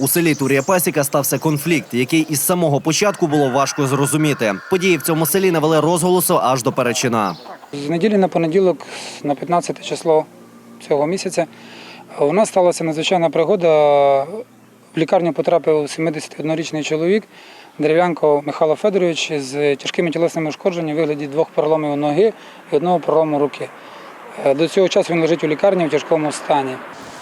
У селі Турія Пасіка стався конфлікт, який із самого початку було важко зрозуміти. Події в цьому селі навели розголосу аж до Перечина. З неділі на понеділок, на 15 число цього місяця, у нас сталася надзвичайна пригода. В лікарню потрапив 71-річний чоловік, дерев'янко Михайло Федорович з тяжкими тілесними ушкодженнями вигляді двох переломів ноги і одного перелому руки. Е, До цього часу він лежить у лікарні в тяжкому стані.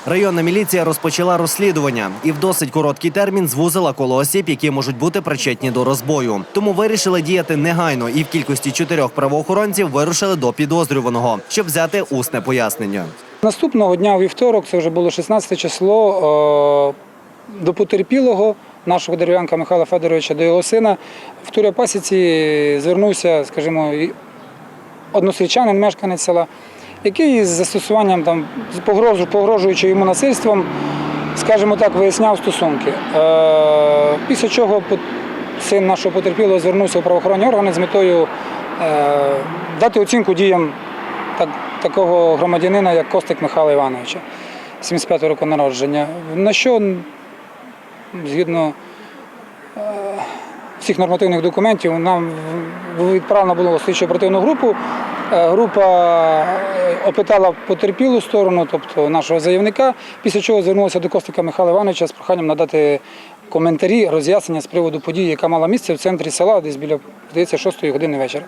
Районна міліція розпочала розслідування і в досить короткий термін звузила коло осіб, які можуть бути причетні до розбою. Тому вирішили діяти негайно і в кількості чотирьох правоохоронців вирушили до підозрюваного, щоб взяти усне пояснення. Наступного дня у вівторок, це вже було 16 число, е, до потерпілого нашого дерев'янка Михайла Федоровича, до його сина в Туряпасіці звернувся, скажімо, односельчанин, мешканець села, який з застосуванням там з погрожуючи йому насильством, скажімо так, виясняв стосунки. Е, Після чого син нашого потерпілого звернувся у правоохоронні органи з метою е, дати оцінку діям так, такого громадянина, як Костик Михайла Івановича, 75-го року народження. На що, згідно е, всіх нормативних документів, нам відправлено було слідчо оперативну групу. Е, Група е, опитала потерпілу сторону, тобто нашого заявника, після чого звернулася до Костика Михайла Івановича з проханням надати коментарі, роз'яснення з приводу події, яка мала місце в центрі села, десь біля здається, 6 години вечора.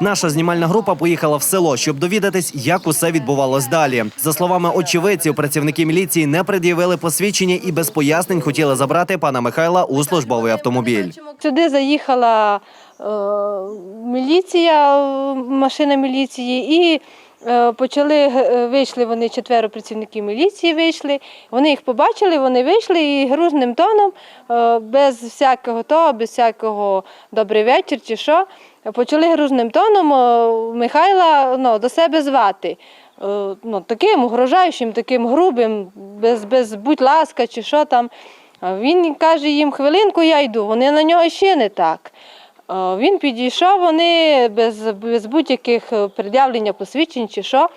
Наша знімальна група поїхала в село, щоб довідатись, як усе відбувалось далі. За словами очевидців, працівники міліції не пред'явили посвідчення і без пояснень хотіли забрати пана Михайла у службовий автомобіль. Сюди заїхала міліція, е, машина міліції, і е, почали е, вийшли вони четверо працівників міліції. Вийшли. Вони їх побачили, вони вийшли і грузним тоном, без всякого того, без всякого добрий вечір чи що. Почали грузним тоном Михайла ну, до себе звати. Ну, таким угрожаючим, таким грубим, без, без будь ласка, чи що там. Він каже їм, хвилинку я йду, вони на нього ще не так. А Він підійшов, вони без, без будь-яких е, пред'явлення посвідчень чи що.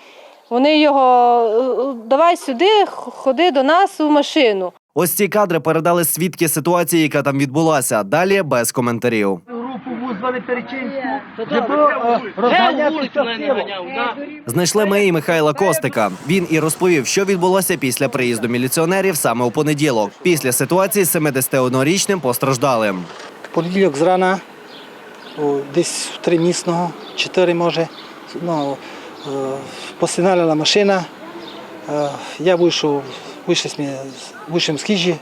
Вони його е, давай сюди, ходи до нас у машину. Ось ці кадри передали свідки ситуації, яка там відбулася. Далі без коментарів. групу визвали е. Знайшли ми і Михайла Костика. Він і розповів, що відбулося після приїзду міліціонерів саме у понеділок. Після ситуації з 71-річним постраждалим. Понеділок зрана, десь три місного, чотири може. Ну, е, посигналила машина. Е, Я вийшов, вийшли вийшов з хижі,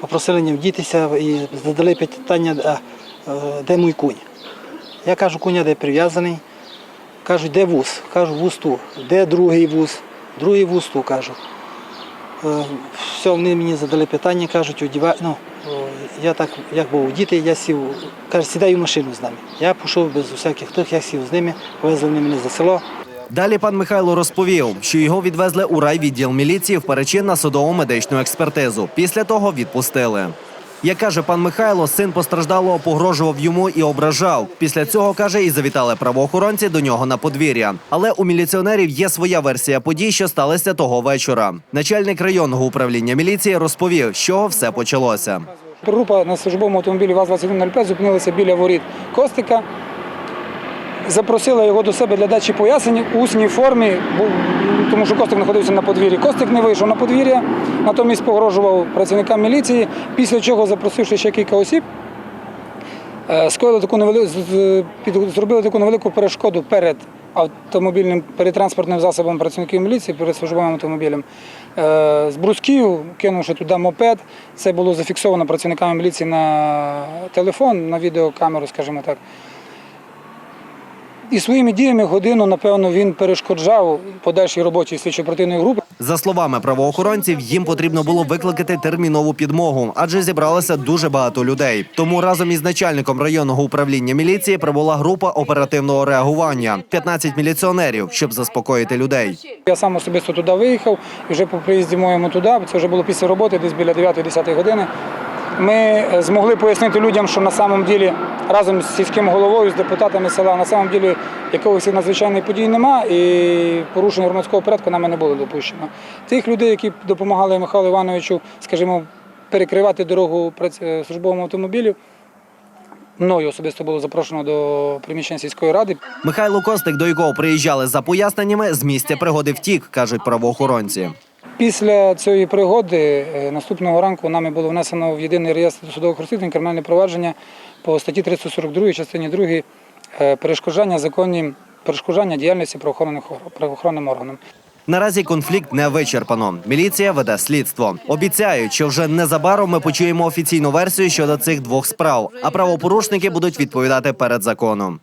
попросили не вдітися і задали питання, е, де мій кунь. Я кажу, куня де прив'язаний. Кажуть, де вуз? Кажу, вуз ту. Де другий вуз? Другий вуз ту, кажу. Е, Все, вони мені задали питання, кажуть, одівай. Ну, я так, як був діти, я сів, каже, сідай у машину з нами. Я пішов без усяких тих, я сів з ними, повезли вони мене за село. Далі пан Михайло розповів, що його відвезли у райвідділ міліції в перечин на судову медичну експертизу. Після того відпустили. Як каже пан Михайло, син постраждалого погрожував йому і ображав. Після цього каже, і завітали правоохоронці до нього на подвір'я. Але у міліціонерів є своя версія подій, що сталися того вечора. Начальник районного управління міліції розповів, з чого все почалося. Група на службовому автомобілі ВАЗ-2105 зупинилася біля воріт Костика. Запросила його до себе для дачі пояснень у усній формі, тому що Костик знаходився на подвір'ї. Костик не вийшов на подвір'я, натомість погрожував працівникам міліції, після чого, запросивши ще кілька осіб, е, таку невели... зробили таку невелику перешкоду перед автомобільним, перед транспортним засобом працівників міліції, перед службовим автомобілем. Е, З брусків, кинувши туди мопед, це було зафіксовано працівниками міліції на телефон, на відеокамеру, скажімо так. І своїми діями годину, напевно, він перешкоджав подальшій роботі слідчо-оперативної групи. За словами правоохоронців, їм потрібно було викликати термінову підмогу, адже зібралося дуже багато людей. Тому разом із начальником районного управління міліції прибула група оперативного реагування 15 міліціонерів, щоб заспокоїти людей. Я сам особисто туди виїхав, і вже по приїзді моєму туди, це вже було після роботи, десь біля 9-10 години. Ми е, змогли пояснити людям, що на самом ділі разом з сільським головою, з депутатами села, на самом ділі якогось надзвичайної події нема, і порушення громадського порядку нами не було допущено. Тих людей, які допомагали Михайлу Івановичу, скажімо, перекривати дорогу е, службовому автомобілю. Мною особисто було запрошено до приміщення сільської ради. Михайло Костик, до якого приїжджали за поясненнями, з місця пригоди втік, кажуть правоохоронці. Після цієї пригоди е, наступного ранку нами було внесено в єдиний реєстр судових розслідувань кримінальне провадження по статті 342 частині 2 е, перешкоджання законнім перешкоджання діяльності правоохоронним органам. Наразі конфлікт не вичерпано. Міліція веде слідство. Обіцяють, що вже незабаром ми почуємо офіційну версію щодо цих двох справ, а правопорушники будуть відповідати перед законом.